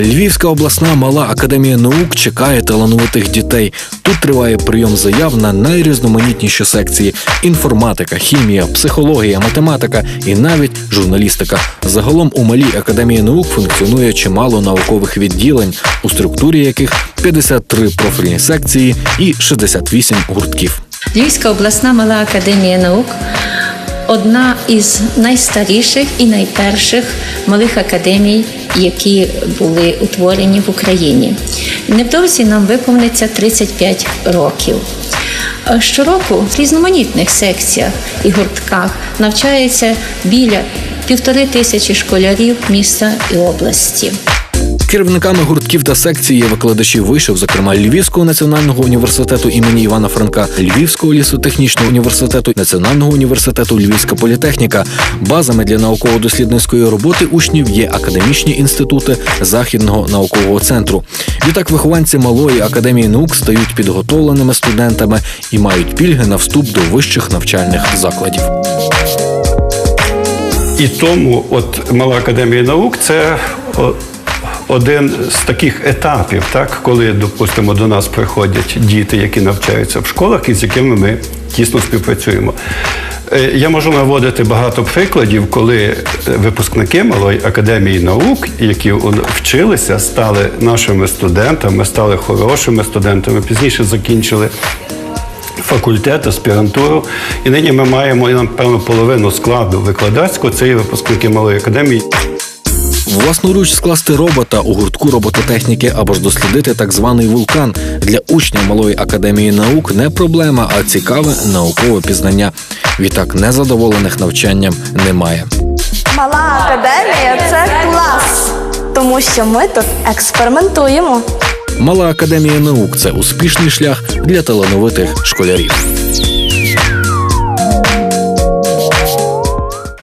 Львівська обласна мала академія наук чекає талановитих дітей. Тут триває прийом заяв на найрізноманітніші секції: інформатика, хімія, психологія, математика і навіть журналістика. Загалом у малій академії наук функціонує чимало наукових відділень, у структурі яких 53 профільні секції і 68 гуртків. Львівська обласна мала академія наук одна із найстаріших і найперших малих академій, які були утворені в Україні. Невдовзі нам виповниться 35 років. Е, Щороку в різноманітних секціях і гуртках навчається біля півтори тисячі школярів міста і області. Керівниками гуртків та секцій є викладачі вишів, зокрема Львівського національного університету імені Івана Франка, Львівського лісотехнічного університету, Національного університету Львівська політехніка. Базами для науково-дослідницької роботи учнів є академічні інститути Західного наукового центру. Відтак вихованці малої академії наук стають підготовленими студентами і мають пільги на вступ до вищих навчальних закладів. І тому, от мала академія наук це один з таких етапів, так, коли, допустимо, до нас приходять діти, які навчаються в школах, і з якими ми тісно співпрацюємо. Е, Я можу наводити багато прикладів, коли е, випускники малої академії наук, які вчилися, стали нашими студентами, стали хорошими студентами, пізніше закінчили факультет, аспірантуру. І нині ми маємо, напевно, половину складу викладацького, це випускники малої академії. Власноруч скласти робота у гуртку робототехніки або ж дослідити так званий вулкан для учня малої академії наук не проблема, а цікаве наукове пізнання. Відтак незадоволених навчанням немає. Мала академія це клас, тому що ми тут експериментуємо. Мала академія наук це успішний шлях для талановитих школярів.